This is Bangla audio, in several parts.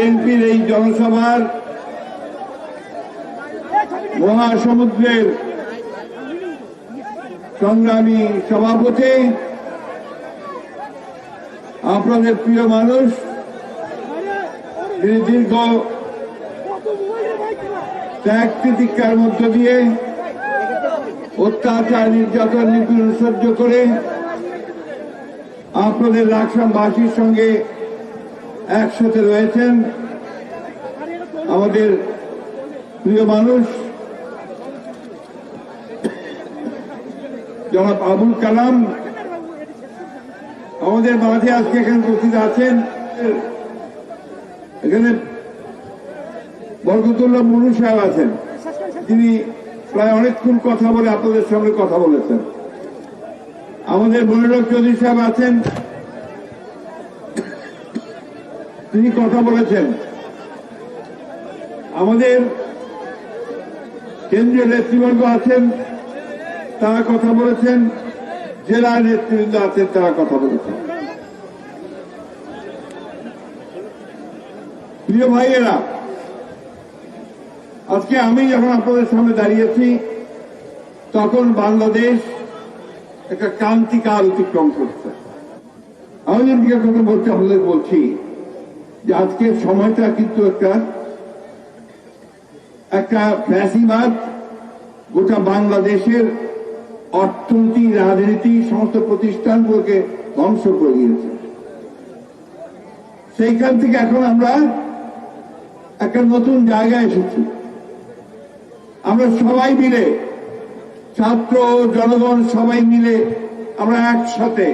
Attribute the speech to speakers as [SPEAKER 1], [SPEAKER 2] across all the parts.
[SPEAKER 1] বিএনপির এই জনসভার মহাসমুদ্রের সংগ্রামী সভাপতি, আপনাদের প্রিয় মানুষ, যিনি দীর্ঘ ত্যাগ প্রতীক্ষার মধ্য দিয়ে অত্যাচার, নির্যাতন, নিপীড়ন সহ্য করে আপনাদের লাকসামবাসীর সঙ্গে একসাথে রয়েছেন আমাদের প্রিয় মানুষ, জনাব আবুল কালাম। আমাদের মাঝে আজকে এখানে উপস্থিত আছেন। এখানে বরকতুল্লাহ মুনু সাহেব আছেন। তিনি প্রায় অনেকক্ষণ কথা বলে আপনাদের সঙ্গে কথা বলেছেন। আমাদের মনিরক চৌধুরী সাহেব আছেন। তিনি কথা বলেছেন। আমাদের কেন্দ্রীয় নেতৃবৃন্দ আছেন, তারা কথা বলেছেন, জেলা নেতৃবৃন্দ আছেন, তারা কথা বলেছেন। প্রিয় ভাইয়েরা, আজকে আমি যখন আপনাদের সামনে দাঁড়িয়েছি, তখন বাংলাদেশ একটা ক্রান্তিকাল অতিক্রম করছে। আমি কথা বলতে আপনাদের বলছি যে আজকের সময়টা কিন্তু একটা একটা ফ্যাসিবাদ। গোটা বাংলাদেশের অর্থনীতি, রাজনীতি, সমস্ত প্রতিষ্ঠানগুলোকে ধ্বংস করে দিয়েছে। সেইখান থেকে এখন আমরা একটা নতুন জায়গায় এসেছি। আমরা সবাই মিলে, ছাত্র, জনগণ সবাই মিলে আমরা একসাথে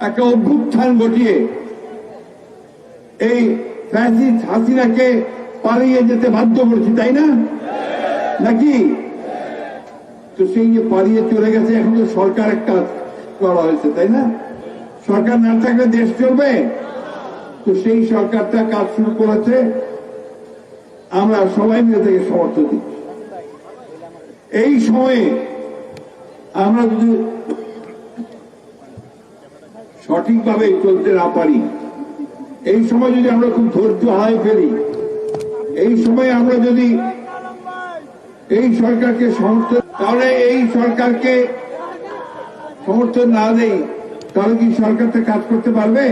[SPEAKER 1] একটা অভ্যুত্থান ঘটিয়ে এই ফ্যাসিস্ট হাসিনাকে পালিয়ে যেতে বাধ্য করেছি, তাই না? নাকি? তো সেই যে পালিয়ে চলে গেছে, এখন তো সরকার একটা করা হয়েছে, তাই না? সরকার না থাকলে দেশ চলবে? তো সেই সরকারটা কাজ শুরু করেছে, আমরা সবাই মিলে থেকে সমর্থন দিচ্ছি। এই সময়ে আমরা যদি সঠিকভাবে চলতে না পারি এই সময় যদি আমরা খুব ধৈর্য হারাই ফেলি, এই সময় আমরা যদি এই সরকারকে সমর্থন তাহলে এই সরকারকে সমর্থন না দেই, তাহলে কি সরকারটা কাজ করতে পারবে?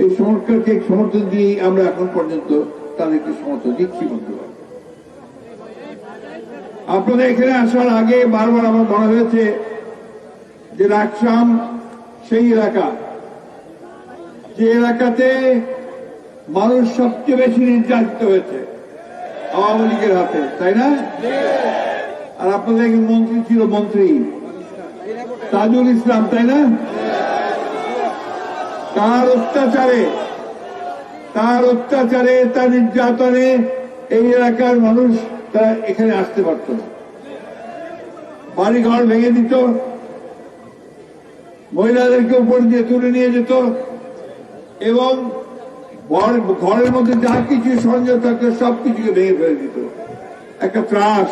[SPEAKER 1] এই সরকারকে সমর্থন দিয়ে আমরা এখন পর্যন্ত তাদেরকে সমর্থন দিচ্ছি বলতে আপনাদের এখানে আসার আগে বারবার আমার মনে হয়েছে যে রাকসাম সেই এলাকা। যে এলাকাতে মানুষ সবচেয়ে বেশি নির্যাতিত হয়েছে আওয়ামী লীগের হাতে, তাই না? আর আপনাদের একজন মন্ত্রী ছিল মন্ত্রী? তাজুল ইসলাম, তাই না? তার অত্যাচারে তার অত্যাচারে, তার নির্যাতনে এই এলাকার মানুষ তারা এখানে আসতে পারত না। বাড়ি ঘর ভেঙে দিত, মহিলাদেরকে উপর দিয়ে তুলে নিয়ে যেত এবং ঘর- ঘরের মধ্যে যা কিছু সঞ্জয় থাকতো সব কিছুকে ভেঙে ফেলে দিত। একটা ত্রাস,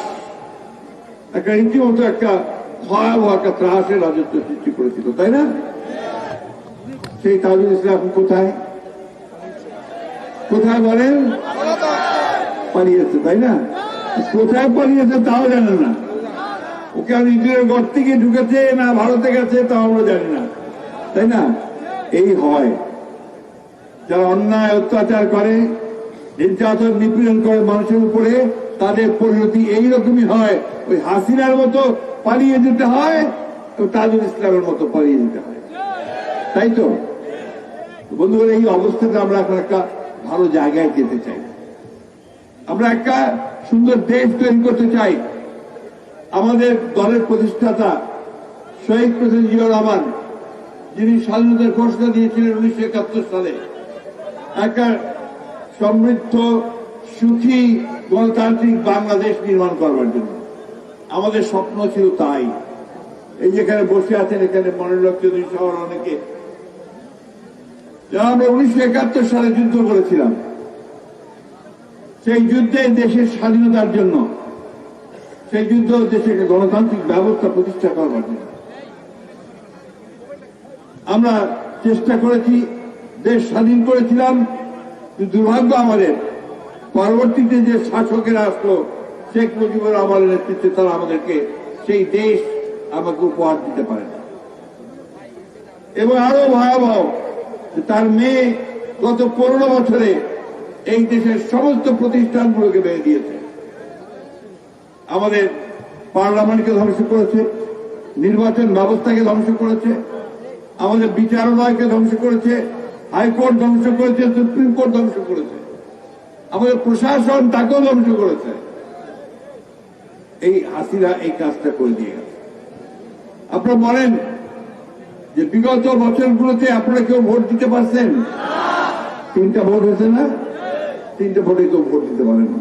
[SPEAKER 1] একটা রীতিমতো একটা ভয়াবহ একটা ত্রাসের রাজত্ব সৃষ্টি করেছিল, তাই না? সেই তাজুল ইসলাম কোথায়? কোথায় বলেন পালিয়েছে, তাই না? কোথায় পালিয়েছে তাও জানে না। ওকে আর নিজের ঘর থেকে ঢুকেছে না ভারতে গেছে, তাও আমরা জানি না, তাই না? এই হয়। যারা অন্যায় অত্যাচার করে, নির্যাতন, নিপীড়ন করে মানুষের উপরে, তাদের পরিণতি এইরকমই হয়। ওই হাসিনার মতো পালিয়ে যেতে হয় ও তাজুল ইসলামের মতো পালিয়ে যেতে হয়। তাই তো? বন্ধুগণ, এই অবস্থাতে আমরা এখন একটা ভালো জায়গায় যেতে চাই। আমরা একটা সুন্দর দেশ তৈরি করতে চাই। আমাদের দলের প্রতিষ্ঠাতা শহীদ প্রেসিডেন্ট জিয়াউর রহমান, যিনি স্বাধীনতার ঘোষণা দিয়েছিলেন উনিশশো একাত্তর সালে। একটা সমৃদ্ধ, সুখী, গণতান্ত্রিক বাংলাদেশ নির্মাণ করবার জন্য। আমাদের স্বপ্ন ছিল তাই। এই যেখানে বসে আছেন, এখানে মনোরক চৌধুরী সহ অনেকে। আমরা উনিশশো একাত্তর সালে যুদ্ধ করেছিলাম, সেই যুদ্ধে দেশের স্বাধীনতার জন্য, সেই যুদ্ধ দেশে গণতান্ত্রিক ব্যবস্থা প্রতিষ্ঠা করবার জন্য। আমরা চেষ্টা করেছি দেশ স্বাধীন করেছিলাম দুর্ভাগ্য আমাদের। পরবর্তীতে যে শাসকেরা আসলো, শেখ মুজিবুর রহমানের নেতৃত্বে তারা আমাদেরকে সেই দেশ আমাকে উপহার দিতে পারে না। এবং আরও ভয়াবহ তার মেয়ে গত পনেরো বছরে এই দেশের সমস্ত প্রতিষ্ঠানগুলোকে বেড়ে দিয়েছে। আমাদের পার্লামেন্টকে ধ্বংস করেছে, নির্বাচন ব্যবস্থাকে ধ্বংস করেছে, আমাদের বিচারালয়কে ধ্বংস করেছে হাইকোর্ট ধ্বংস করেছে, সুপ্রিম কোর্ট ধ্বংস করেছে। আমাদের প্রশাসন তাকেও ধ্বংস করেছে। এই হাসিরা এই কাজটা করে দিয়ে গেছে। আপনারা বলেন যে বিগত বছরগুলোতে আপনারা কেউ ভোট দিতে পারছেন? তিনটা ভোট হয়েছে না? তিনটা ভোটে কেউ ভোট দিতে পারেন না।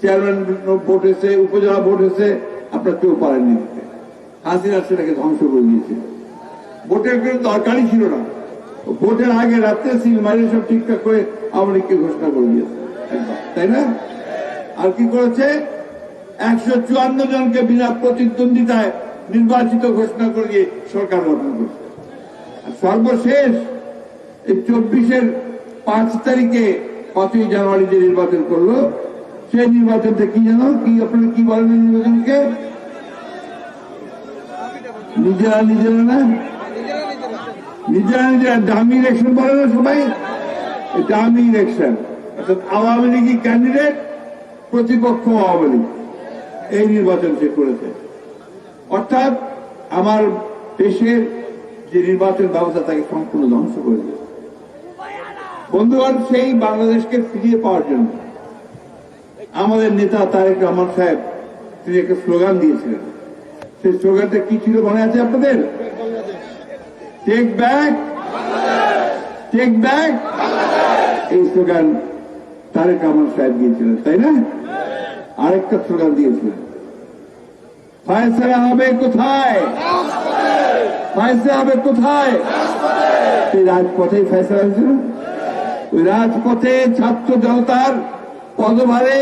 [SPEAKER 1] চেয়ারম্যান ভোট হয়েছে, উপজেলা ভোট হয়েছে, আপনার কেউ পারেননি দিতে। সেটাকে ধ্বংস করে দিয়েছে। ভোটের কোনো দরকারই ছিল না। ভোটের আগে রাত্রে সিল মারি সব ঠিকঠাক করে আওয়ামী লীগকে ঘোষণা করে দিয়েছে। তাই না? আর কি করেছে? একশো চুয়ান্ন জনকে বিনা প্রতিদ্বন্দ্বিতায় নির্বাচিত ঘোষণা করে দিয়ে সরকার গঠন করছে। সর্বশেষ এই চব্বিশের পাঁচ তারিখে পাঁচই জানুয়ারি যে নির্বাচন করল, সেই নির্বাচনটা কি জানো কি আপনারা কি বলেন নির্বাচনকে? নিজেরা নিজেরা না? নিজেরা নিজেরা ডামি ইলেকশন বলে না সবাই? ডামি ইলেকশন অর্থাৎ আওয়ামী লীগই ক্যান্ডিডেট প্রতিপক্ষ আওয়ামী লীগ। এই নির্বাচন সে করেছে। অর্থাৎ আমার দেশের যে নির্বাচন ব্যবস্থা তাকে সম্পূর্ণ ধ্বংস করে দিয়েছে। বন্ধুগণ, সেই বাংলাদেশকে ফিরিয়ে পাওয়ার জন্য আমাদের নেতা তারেক রহমান সাহেব তিনি একটা স্লোগান দিয়েছিলেন। সেই স্লোগানটা কি ছিল মনে আছে আপনাদের? টেক ব্যাক টেক ব্যাক এই স্লোগান তারেক রহমান সাহেব দিয়েছিলেন, তাই না? আরেকটা স্লোগান দিয়েছিলেন। ফায়সলা হবে কোথায়? ফায়সলা হবে কোথায়? সেই রাজপথেই ফেসলা হয়েছিল। ওই রাজপথে ছাত্র জনতার পদভারে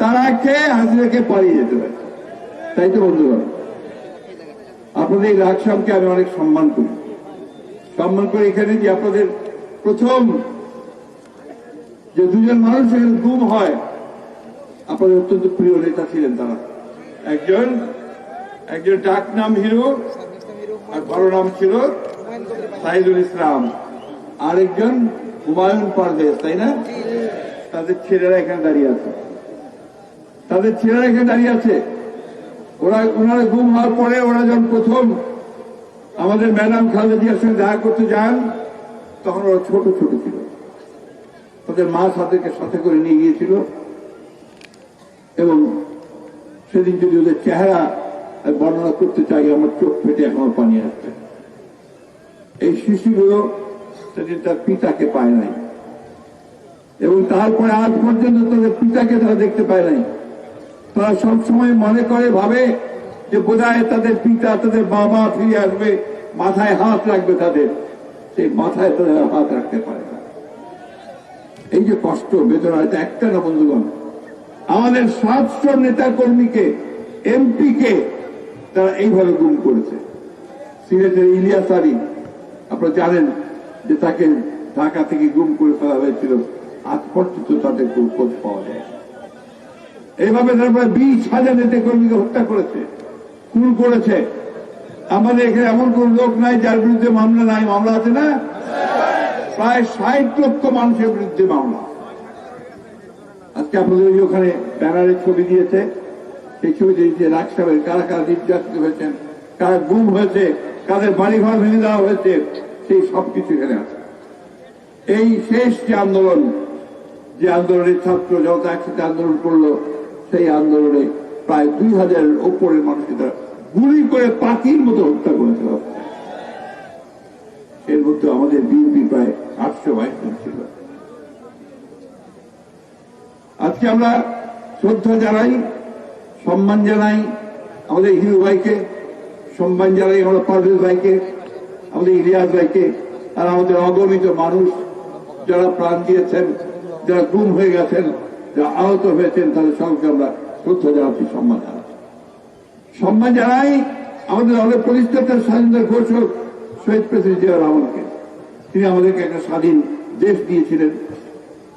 [SPEAKER 1] তারা খেয়ে হাসিনাকে পালিয়ে যেতে পারে। তাই তো বন্ধুগণ, আপনাদের এই রাজসামকে আমি অনেক সম্মান করি। সম্মান করি এখানে যে আপনাদের প্রথম যে দুজন মানুষ এখানে গুম হয়, আপনাদের অত্যন্ত প্রিয় নেতা ছিলেন তারা। একজন একজন ডাক নাম হিরো, আর বড় নাম ছিল সাইদুল ইসলাম। আরেকজন হুমায়ুন পারভেজ, তাই না? তাদের ছেলেরা এখানে দাঁড়িয়ে আছে। তাদের ছেলেরা এখানে দাঁড়িয়ে আছে। ওরা, ওনারা গুম হওয়ার পরে ওরা যখন প্রথম আমাদের ম্যাডাম খালেদা জিয়ার সঙ্গে দেখা করতে যান, তখন ওরা ছোট ছোট ছিল। ওদের মা তাদেরকে সাথে করে নিয়ে গিয়েছিল। এবং সেদিন যদি ওদের চেহারা বর্ণনা করতে চাই, আমার চোখ ফেটে এখনও পানি আসছে। এই শিশুগুলো সেদিন তার পিতাকে পায় নাই। এবং তারপরে আজ পর্যন্ত তাদের পিতাকে তারা দেখতে পায় নাই। তারা সবসময় মনে করে, ভাবে যে বোধহয় তাদের পিতা, তাদের বাবা ফিরে আসবে, মাথায় হাত রাখবে তাদের। সেই মাথায় তাদের হাত রাখতে পারে না। এই যে কষ্ট, বেদনা, এটা একটা না বন্ধুগণ? আমাদের সাতশো নেতা কর্মীকে এমপি কে তারা এইভাবে গুম করেছে। সিলেটের ইলিয়াস আলী, আপনারা জানেন যে তাকে ঢাকা থেকে গুম করে ফেলা হয়েছিল। আজ পর্যন্ত তাদের খোঁজ পাওয়া যায়। এইভাবে তারপরে বিশ হাজার নেতা কর্মীকে হত্যা করেছে। খুন করেছে। আমাদের এখানে এমন কোন লোক নাই যার বিরুদ্ধে মামলা নাই। মামলা আছে না? প্রায় ষাট লক্ষ মানুষের বিরুদ্ধে মামলা। আজকে আপনাদের ওখানে ব্যানারের ছবি দিয়েছে। সেই ছবি দিয়েছে রাজ সাহেবের। কারা কারা নির্যাতিত হয়েছেন? কারা গুম হয়েছে? কাদের বাড়িঘর ভেঙে দেওয়া হয়েছে? সেই সব কিছু এখানে আছে। এই শেষ যে আন্দোলন, যে আন্দোলনের ছাত্র জনতা একসাথে আন্দোলন করল, সেই আন্দোলনে প্রায় দুই হাজারের ওপরের মানুষকে তারা গুলি করে পাখির মতো হত্যা করেছিল এর মধ্যে আমাদের বিএনপি প্রায় আটশো বাইশ ছিল। আজকে আমরা শ্রদ্ধা জানাই, সম্মান জানাই আমাদের হিরু ভাইকে, সম্মান জানাই আমরা পারভেজ ভাইকে, আমাদের ইলিয়াস ভাইকে, আর আমাদের অগণিত মানুষ যারা প্রাণ দিয়েছেন, যারা গুম হয়ে গেছেন, যারা আহত হয়েছেন, তাদের সঙ্গে আমরা শ্রদ্ধা জানাচ্ছি, সম্মান জানাচ্ছি। সম্মান জানাই আমাদের অনেক পরিষ্কার স্বাধীনতার ঘোষক শহীদ প্রেসিডেন্ট জিয়া রহমানকে। তিনি আমাদেরকে একটা স্বাধীন দেশ দিয়েছিলেন।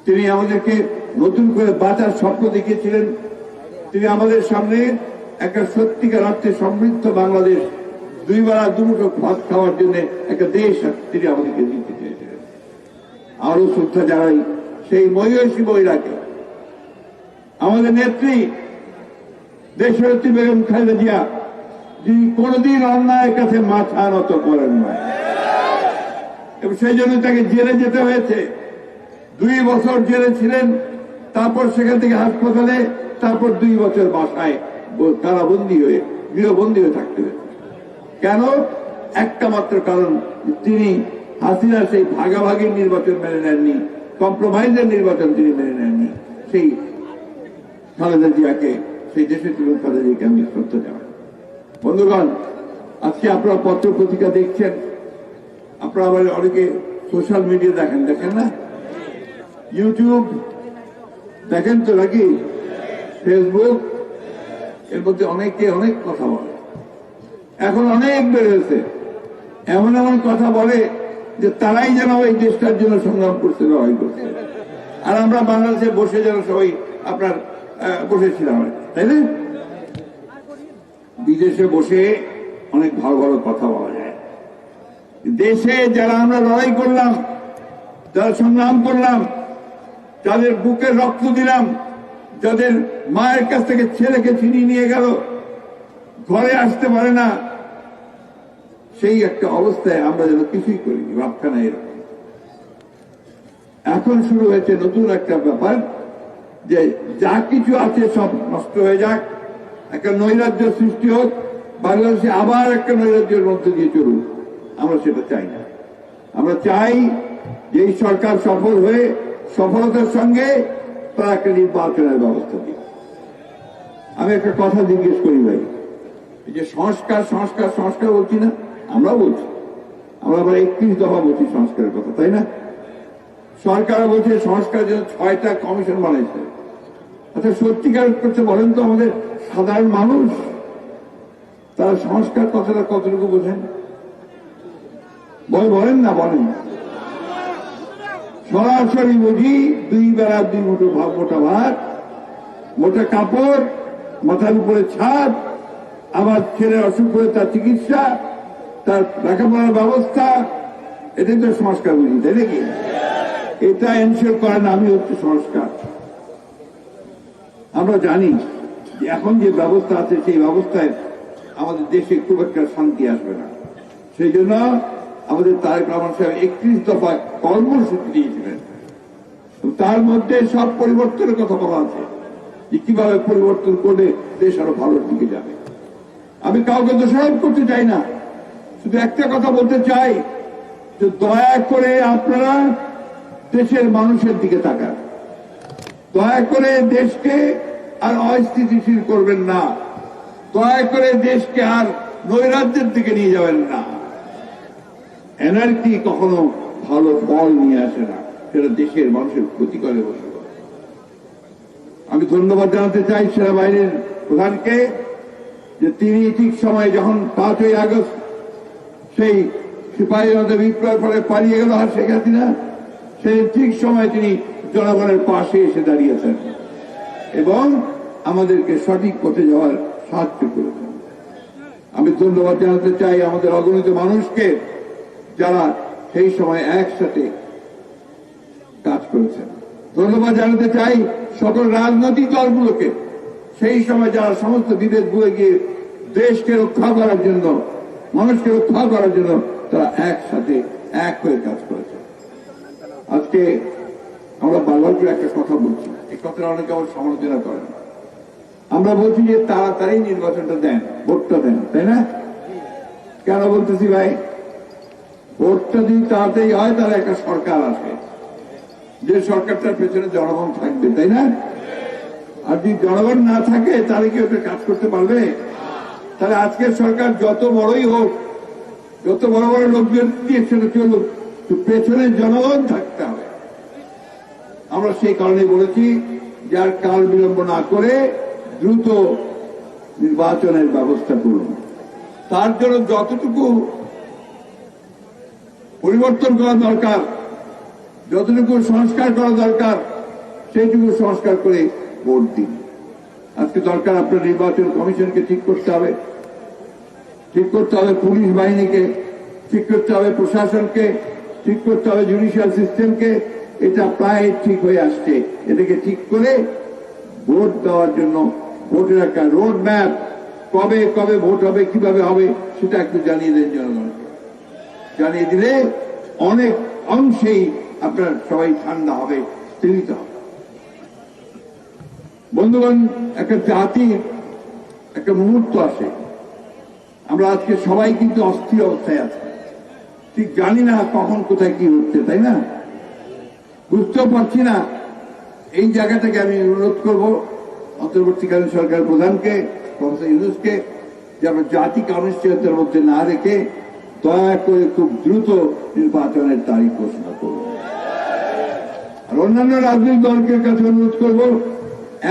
[SPEAKER 1] তিনি আমাদেরকে নতুন করে বাঁচার স্বপ্ন দেখিয়েছিলেন। তিনি আমাদের সামনে একটা সত্যিকার অর্থে সমৃদ্ধ বাংলাদেশ দুই বেলা দুমুঠো ভাত খাওয়ার জন্য একটা দেশ তিনি আমাদেরকে দিতে চেয়েছিলেন। আরও শ্রদ্ধা জানাই সেই মহিষী মহিলাকে। আমাদের নেত্রী দেশরত্রী বেগম খালেদা জিয়া, যিনি কোনদিন অন্যায়ের কাছে মাথা নত করেন না এবং সেই জন্য তাকে জেলে যেতে হয়েছে। দুই বছর জেলে ছিলেন, তারপর সেখান থেকে হাসপাতালে, তারপর দুই বছর বাসায় কারাবন্দী হয়ে, গৃহবন্দী হয়ে থাকতে হয়েছে। কেন? একটা মাত্র কারণ, তিনি হাসিনা সেই ভাগাভাগির নির্বাচন মেনে নেননি কম্প্রোমাইজের নির্বাচন তিনি মেনে নেননি, সেই খালেদা জিয়াকে সেই দেশের তুলন খালেদা জিয়াকে আমি শ্রদ্ধা জানাই। বন্ধুগণ আজকে আপনারা পত্র পত্রিকা দেখছেন। আপনারা আবার অনেকে সোশ্যাল মিডিয়া দেখেন দেখেন না? ইউটিউব দেখেন তো নাকি? ফেসবুক এর মধ্যে অনেকে অনেক কথা বলে। এখন অনেক বেড়েছে এমন এমন কথা বলে যে তারাই যেন এই দেশটার জন্য সংগ্রাম করছে লড়াই করছে। আর আমরা বাংলাদেশে বসে যেন সবাই আপনার বসেছিলাম আর কি, তাই না? বিদেশে বসে অনেক ভালো ভালো কথা বলা যায়। দেশে যারা আমরা লড়াই করলাম, যারা সংগ্রাম করলাম, যাদের বুকে রক্ত দিলাম, যাদের মায়ের কাছ থেকে ছেলেকে ছিনিয়ে নিয়ে গেল, ঘরে আসতে পারে না, সেই একটা অবস্থায় আমরা যেন কিছুই করিনি ভাবখানা এরকম। এখন শুরু হয়েছে নতুন একটা ব্যাপার। যে যা কিছু আছে সব নষ্ট হয়ে যাক। একটা নৈরাজ্য সৃষ্টি হোক, বাংলাদেশে আবার একটা নৈরাজ্যের মধ্যে দিয়ে চলুক। আমরা সেটা চাই না। আমরা চাই যে এই সরকার সফল হয়ে সফলতার সঙ্গে তারা একটা নির্বাচনের ব্যবস্থা দিক। আমি একটা কথা জিজ্ঞেস করি ভাই যে সংস্কার সংস্কার সংস্কার বলছি না আমরা বলছি। আমরা আবার একত্রিশ দফা বলছি সংস্কারের কথা, তাই না? সরকার বলছে সংস্কার জন্য ছয়টা কমিশন বানাইছে। আচ্ছা সত্যিকার করছে বলেন তো আমাদের সাধারণ মানুষ, তারা সংস্কার কথাটা কতটুকু বোঝেন? বল বলেন না, বলেন। সরাসরি বুঝি দুই বেলা দুই মুঠো ভাব মোটা ভাত, মোটা কাপড়, মাথার উপরে ছাদ, আবার ছেলের অসুখ হলে তার চিকিৎসা, তার লেখাপড়ার ব্যবস্থা, এটাই তো সংস্কার বুঝি, তাই নাকি? এটা এনশিওর করেন আমি হচ্ছে সংস্কার। আমরা জানি যে এখন যে ব্যবস্থা আছে, সেই ব্যবস্থায় আমাদের দেশে খুব একটা শান্তি আসবে না। সেই জন্য আমাদের তারেক রহমান সাহেব একত্রিশ দফা কর্মসূচি দিয়েছিলেন। তার মধ্যে সব পরিবর্তনের কথা বলা আছে যে কীভাবে পরিবর্তন করলে দেশ আরও ভালোর দিকে যাবে। আমি কাউকে দোষারোপ করতে চাই না। শুধু একটা কথা বলতে চাই যে দয়া করে আপনারা দেশের মানুষের দিকে তাকান। দয়া করে দেশকে আর অস্থিতিশীল করবেন না। দয়া করে দেশকে আর নৈরাজ্যের দিকে নিয়ে যাবেন না। এনার্জি কখনো ভালো ফল নিয়ে আসে না। সেটা দেশের মানুষের ক্ষতি করে বসে। আমি ধন্যবাদ জানাতে চাই সেনাবাহিনীর প্রধানকে যে তিনি ঠিক সময় যখন পাঁচই আগস্ট সেই সিপাহী বিপ্লবের ফলে পালিয়ে গেল আর শেখ হাসিনা, সেই ঠিক সময় তিনি জনগণের পাশে এসে দাঁড়িয়েছেন। এবং আমাদেরকে সঠিক পথে যাওয়ার সাহায্য করেছেন আমি ধন্যবাদ জানাতে চাই আমাদের অগণিত মানুষকে যারা সেই সময় একসাথে কাজ করেছেন। ধন্যবাদ জানাতে চাই সকল রাজনৈতিক দলগুলোকে। সেই সময় যারা সমস্ত বিভেদ ভুলে গিয়ে দেশকে রক্ষা করার জন্য, মানুষকে রক্ষা করার জন্য তারা একসাথে এক হয়ে কাজ করেছে আজকে আমরা বারবার করে একটা কথা বলছি। কথাটা অনেকে আবার সমালোচনা করেন। আমরা বলছি যে তাড়াতাড়ি নির্বাচনটা দেন, ভোটটা দেন, তাই না? কেন বলতেছি ভাই? ভোটটা যদি তাড়াতাড়ি হয়, তাহলে একটা সরকার আসে যে সরকারটার পেছনে জনগণ থাকবে, তাই না? আর যদি জনগণ না থাকে, তাহলে কি ওটা কাজ করতে পারবে? তাহলে আজকের সরকার যত বড়ই হোক, যত বড় বড় লোকজন দিয়ে সেটা চলুক পেছনে জনগণ থাকতে হবে। আমরা সেই কারণে বলেছি, যার কাল বিলম্ব না করে দ্রুত নির্বাচনের ব্যবস্থা করুন। তার জন্য যতটুকু পরিবর্তন করা দরকার, যতটুকু সংস্কার করা দরকার, সেইটুকু সংস্কার করে ভোট দিন। আজকে দরকার আপনার নির্বাচন কমিশনকে ঠিক করতে হবে। ঠিক করতে হবে পুলিশ বাহিনীকে, ঠিক করতে হবে প্রশাসনকে, ঠিক করতে হবে জুডিশিয়াল সিস্টেমকে এটা প্রায় ঠিক হয়ে আসছে। এটাকে ঠিক করে ভোট দেওয়ার জন্য ভোটের একটা রোড ম্যাপ কবে কবে ভোট হবে, কীভাবে হবে, সেটা একটু জানিয়ে দেন জনগণকে। জানিয়ে দিলে অনেক অংশেই আপনার সবাই ঠান্ডা হবে স্থিরিত হবে। বন্ধুগণ, একটা জাতির একটা মুহূর্ত আসে আমরা আজকে সবাই কিন্তু অস্থির অবস্থায় আছি। ঠিক জানি না কখন কোথায় কি হচ্ছে, তাই না? বুঝতেও পারছি না, এই জায়গা থেকে আমি অনুরোধ করব, অন্তর্বর্তীকালীন সরকার প্রধানকে, প্রফেসর ইউনুসকে যে আমরা জাতিকে অনিশ্চয়তার মধ্যে না রেখে দয়া করে খুব দ্রুত নির্বাচনের তারিখ ঘোষণা করব আর অন্যান্য রাজনৈতিক দলকে কাছে অনুরোধ করব,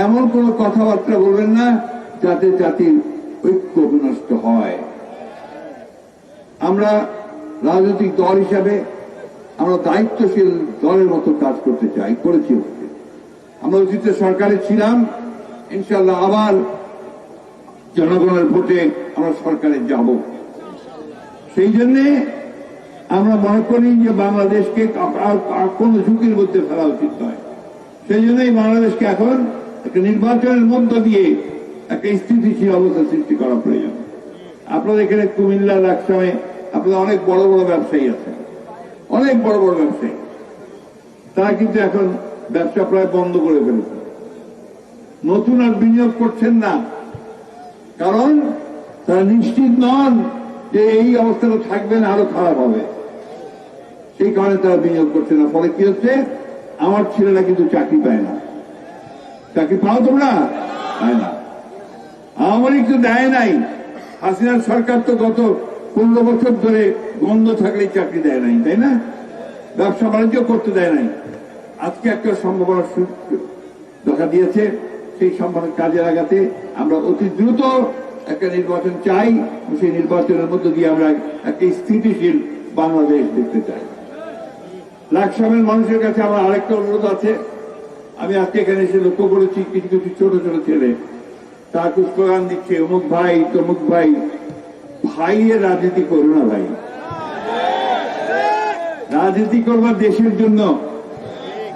[SPEAKER 1] এমন কোন কথাবার্তা বলবেন না, যাতে জাতির ঐক্য বিনষ্ট হয়। আমরা রাজনৈতিক দল হিসাবে আমরা দায়িত্বশীল দলের মতো কাজ করতে চাই, করেছি আমরা অতীতে সরকারে ছিলাম ইনশাল্লাহ আবার জনগণের ভোটে আমরা সরকারে যাব। সেই জন্যে আমরা মনে করি যে বাংলাদেশকে কোন ঝুঁকির মধ্যে ফেলা উচিত নয়। সেই জন্যই বাংলাদেশকে এখন একটা নির্বাচনের মধ্য দিয়ে একটা স্থিতিশীল অবস্থা সৃষ্টি করা প্রয়োজন। আপনাদের এখানে কুমিল্লা লাকসামে আপনাদের অনেক বড় বড় ব্যবসায়ী আছে। অনেক বড় বড় ব্যবসায়ী। তারা কিন্তু এখন ব্যবসা প্রায় বন্ধ করে ফেলেছে। নতুন আর বিনিয়োগ করছেন না। কারণ তারা নিশ্চিত নন যে এই অবস্থাটা থাকবে না, আরও খারাপ হবে। সেই কারণে তারা বিনিয়োগ করছে না। ফলে কি হচ্ছে? আমার ছেলেরা কিন্তু চাকরি পায় না। চাকরি পাও তোমরা পায় না। লীগ তো দেয় নাই। হাসিনার সরকার তো গত পনেরো বছর ধরে বন্ধ থাকলেই চাকরি দেয় নাই, তাই না? ব্যবসা বাণিজ্য করতে দেয় নাই। আজকে একটা সম্ভাবনা দেখা দিয়েছে, সেই সম্ভাবনা কাজে লাগাতে আমরা অতি দ্রুত একটা নির্বাচন চাই, সেই নির্বাচনের মধ্য দিয়ে আমরা একটা স্থিতিশীল বাংলাদেশ দেখতে চাই। লাকসামের মানুষের কাছে আমার আরেকটা অনুরোধ আছে। আমি আজকে এখানে এসে লক্ষ্য করেছি, কিছু কিছু ছোট ছোট ছেলে। তার স্লোগান দিচ্ছে, অমুক ভাই, তমুক ভাই ভাইয়ের রাজনীতি করো না ভাই। রাজনীতি করবার দেশের জন্য,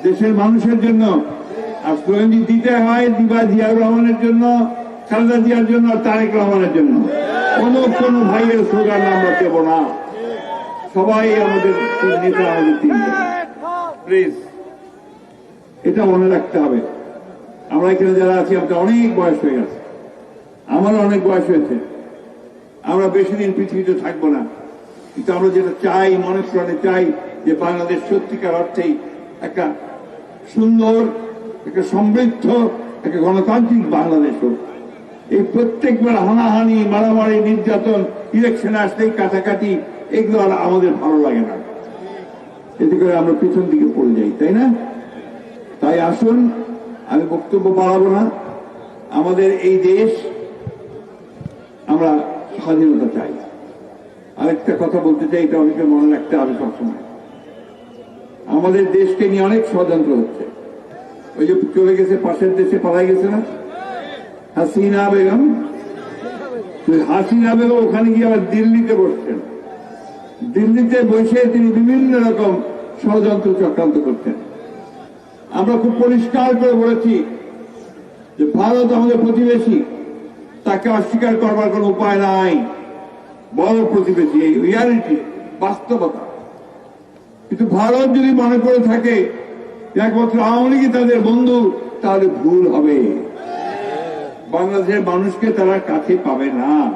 [SPEAKER 1] দেশের মানুষের জন্য, আর যদি দিতে হয় দিবা জিয়াউর রহমানের জন্য, খালেদা জিয়ার জন্য, আর তারেক রহমানের জন্য। কোন কোন ভাইয়ের স্লোগান আমরা দেব না। সবাই আমাদের নেতা, আমাদের প্লিজ এটা মনে রাখতে হবে। আমরা এখানে যারা আছি আমাদের অনেক বয়স হয়ে গেছে। আমারও অনেক বয়স হয়েছে। আমরা বেশি দিন পৃথিবীতে থাকব না। কিন্তু আমরা যেটা চাই, মনে প্রাণে চাই, যে বাংলাদেশ সত্যিকার অর্থেই একটা সুন্দর, একটা সমৃদ্ধ, একটা গণতান্ত্রিক বাংলাদেশ হোক। এই প্রত্যেকবার হানাহানি, মারামারি, নির্যাতন ইলেকশন আসলেই কাটাকাটি, এগুলো আর আমাদের ভালো লাগে না। এতে করে আমরা পিছন দিকে পড়ে যাই, তাই না? তাই আসুন, আমি বক্তব্য বাড়াবো না। আমাদের এই দেশ, আমরা স্বাধীনতা চাই। আরেকটা কথা বলতে চাই, এটা অনেকের মনে রাখতে হবে সবসময়। আমাদের দেশকে নিয়ে অনেক ষড়যন্ত্র হচ্ছে। ওই যে চলে গেছে, পাশের দেশে পালাই গেছে না? হাসিনা বেগম? হাসিনা বেগম ওখানে গিয়ে আবার দিল্লিতে বসছেন। দিল্লিতে বসে তিনি বিভিন্ন রকম ষড়যন্ত্র চক্রান্ত করছেন। আমরা খুব পরিষ্কার করে বলেছি যে ভারত আমাদের প্রতিবেশী। তাকে অস্বীকার করবার কোন উপায় নাই। বড় প্রতিবেশী, এই রিয়ালিটি বাস্তবতা। কিন্তু ভারত যদি মনে করে থাকে একমাত্র আওয়ামী লীগই তাদের বন্ধু, তাহলে ভুল হবে। বাংলাদেশের মানুষকে তারা কাছে পাবে না।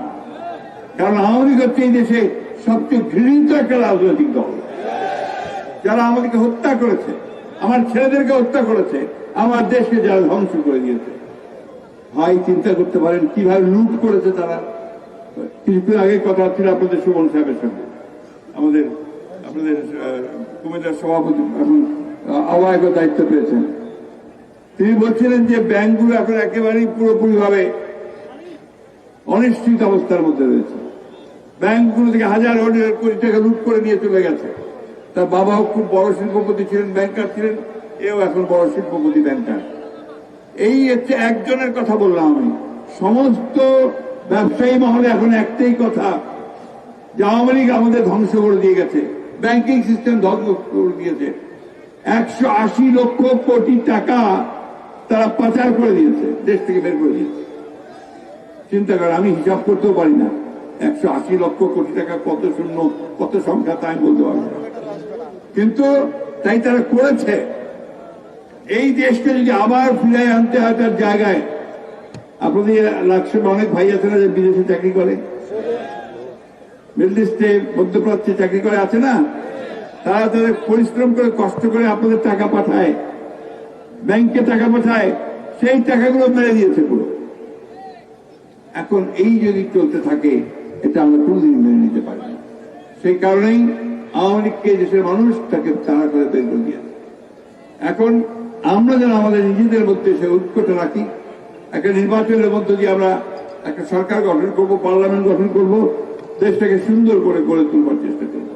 [SPEAKER 1] কারণ আওয়ামী লীগ হচ্ছে এই দেশে সবচেয়ে ঘৃণিত একটা রাজনৈতিক দল। যারা আমাদেরকে হত্যা করেছে, আমার ছেলেদেরকে হত্যা করেছে, আমার দেশকে যারা ধ্বংস করে দিয়েছে। ভাই চিন্তা করতে পারেন কীভাবে লুট করেছে তারা। কিছুদিন আগে কথা ছিল আপনাদের সুমন সাহেবের সঙ্গে। আমাদের, আপনাদের কুমিল্লার সভাপতি এখন আহ্বায়কের দায়িত্ব পেয়েছেন। তিনি বলছিলেন যে ব্যাংকগুলো এখন একেবারেই পুরোপুরিভাবে অনিশ্চিত অবস্থার মধ্যে রয়েছে। ব্যাংকগুলো থেকে হাজার হাজার কোটি টাকা লুট করে নিয়ে চলে গেছে। তার বাবাও খুব বড় শিল্পপতি ছিলেন, ব্যাংকার ছিলেন, এও এখন বড় শিল্পপতি, ব্যাংকার। এই হচ্ছে একজনের কথা বললাম আমি। সমস্ত ব্যবসায়ী মহলে এখন একটাই কথা, যে আওয়ামী লীগ আমাদের ধ্বংস করে দিয়ে গেছে। ব্যাংকিং সিস্টেম ধ্বংস করে দিয়েছে। একশো আশি লক্ষ কোটি টাকা তারা পাচার করে দিয়েছে, দেশ থেকে বের করে দিয়েছে। চিন্তা করে আমি হিসাব করতেও পারি না। একশো আশি লক্ষ কোটি টাকা কত শূন্য, কত সংখ্যা তা আমি বলতে পারব কিন্তু তাই তারা করেছে। এই দেশকে যদি আবার ফিরে আনতে হয় তার জায়গায়, আপনাদের লাক্সের অনেক ভাই আছে না যে বিদেশে চাকরি করে? মিডল ইস্টে মধ্যপ্রাচ্যে চাকরি করে আছে না? তারা তাদের পরিশ্রম করে, কষ্ট করে আপনাদের টাকা পাঠায়। ব্যাংকে টাকা পাঠায়। সেই টাকাগুলো মেরে দিয়েছে পুরো। এখন এই যদি চলতে থাকে, এটা আমরা কোনদিন মেনে নিতে পারি সেই কারণেই আওয়ামী লীগকে দেশের মানুষ তাকে তাড়া করে বের করে দিয়েছে। এখন আমরা যেন আমাদের নিজেদের মধ্যে সে ঐক্যটা রাখি, একটা নির্বাচনের মধ্যে দিয়ে আমরা একটা সরকার গঠন করব, পার্লামেন্ট গঠন করব, দেশটাকে সুন্দর করে গড়ে তুলবার চেষ্টা করব।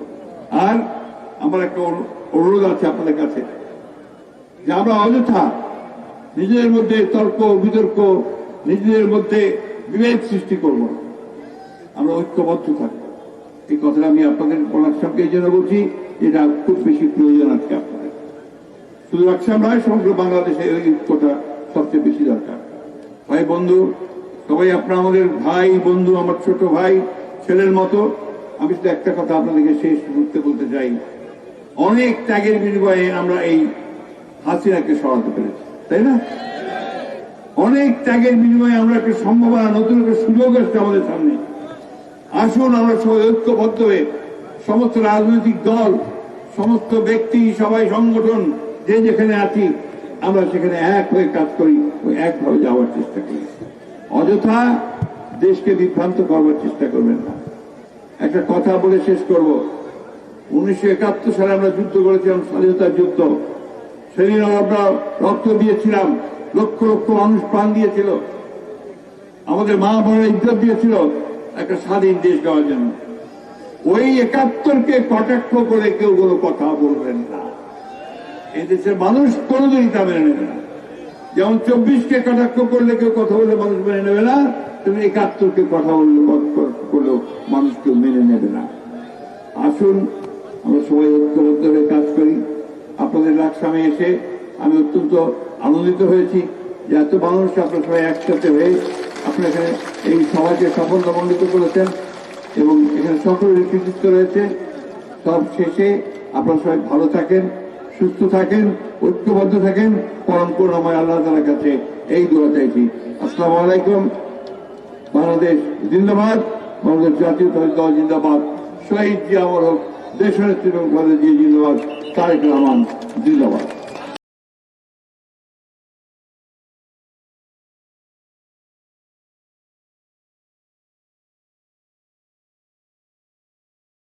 [SPEAKER 1] আর আমার একটা অনুরোধ আছে আপনাদের কাছে, যে আমরা অযথা নিজেদের মধ্যে তর্ক, বিতর্ক, নিজেদের মধ্যে বিভেদ সৃষ্টি করব। আমরা ঐক্যবদ্ধ থাকব। এই কথাটা আমি আপনাদের পড়ার সঙ্গে এই জন্য বলছি, এটা খুব বেশি প্রয়োজন আপনাদের। শুধু রাকসাম নয় সমগ্র বাংলাদেশে এই ঐক্যটা সবচেয়ে বেশি দরকার। ভাই, বন্ধু, সবাই আপনার আমাদের ভাই, বন্ধু, আমার ছোট ভাই, ছেলের মতো, আমি শুধু একটা কথা আপনাদেরকে শেষ মুহূর্তে বলতে চাই। অনেক ত্যাগের বিনিময়ে আমরা এই হাসিনাকে সরাতে পেরেছি, তাই না? অনেক ত্যাগের বিনিময়ে আমরা একটা সম্ভাবনা নতুন একটা সুযোগ আসছে আমাদের সামনে। আসুন, আমরা সবাই ঐক্যবদ্ধ হয়ে সমস্ত রাজনৈতিক দল, সমস্ত ব্যক্তি, সবাই সংগঠন যে যেখানে আছি, আমরা সেখানে এক হয়ে কাজ করি, ওই একভাবে যাওয়ার চেষ্টা করি। অযথা দেশকে বিভ্রান্ত করবার চেষ্টা করবেন না। একটা কথা বলে শেষ করব। উনিশশো একাত্তর সালে আমরা যুদ্ধ করেছিলাম, স্বাধীনতার যুদ্ধ। সেদিন আমরা রক্ত দিয়েছিলাম, লক্ষ লক্ষ মানুষ প্রাণ দিয়েছিল। আমাদের মা বোনেরা ইজ্জত দিয়েছিল একটা স্বাধীন দেশ দেওয়ার জন্য। ওই একাত্তরকে কটাক্ষ করে কেউ কোনো কথা বলবেন না। এই দেশের মানুষ কোনোদিনই তা মেনে নেবে না। যেমন চব্বিশকে কটাক্ষ করলে কেউ কথা বললে মানুষ মেনে নেবে না তুমি একাত্তরকে কথা বললে করলেও মানুষ কেউ মেনে নেবে না। আসুন, আমরা সবাই ঐক্যবদ্ধ হয়ে কাজ করি। আপনাদের লাকসামে এসে আমি অত্যন্ত আনন্দিত হয়েছি যে এত মানুষ আপনার সবাই একসাথে হয়ে আপনাকে এই সভাকে সাফল্যমণ্ডিত করেছেন এবং এখানে সকলের কৃতিত্ব রয়েছে। সব শেষে আপনারা সবাই ভালো থাকেন। সুস্থ থাকেন, ঐক্যবদ্ধ থাকেন পরম করুণাময় আল্লাহ তালার কাছে এই দোয়া চাইছি। আসসালামু আলাইকুম, বাংলাদেশ জিন্দাবাদ, বাংলাদেশ জাতীয় দল জিন্দাবাদ। শহীদ জিয়া অমর হোক দেশের তৃণমূল বাংলাদেশ জিন্দাবাদ, তারেক রহমান জিন্দাবাদ।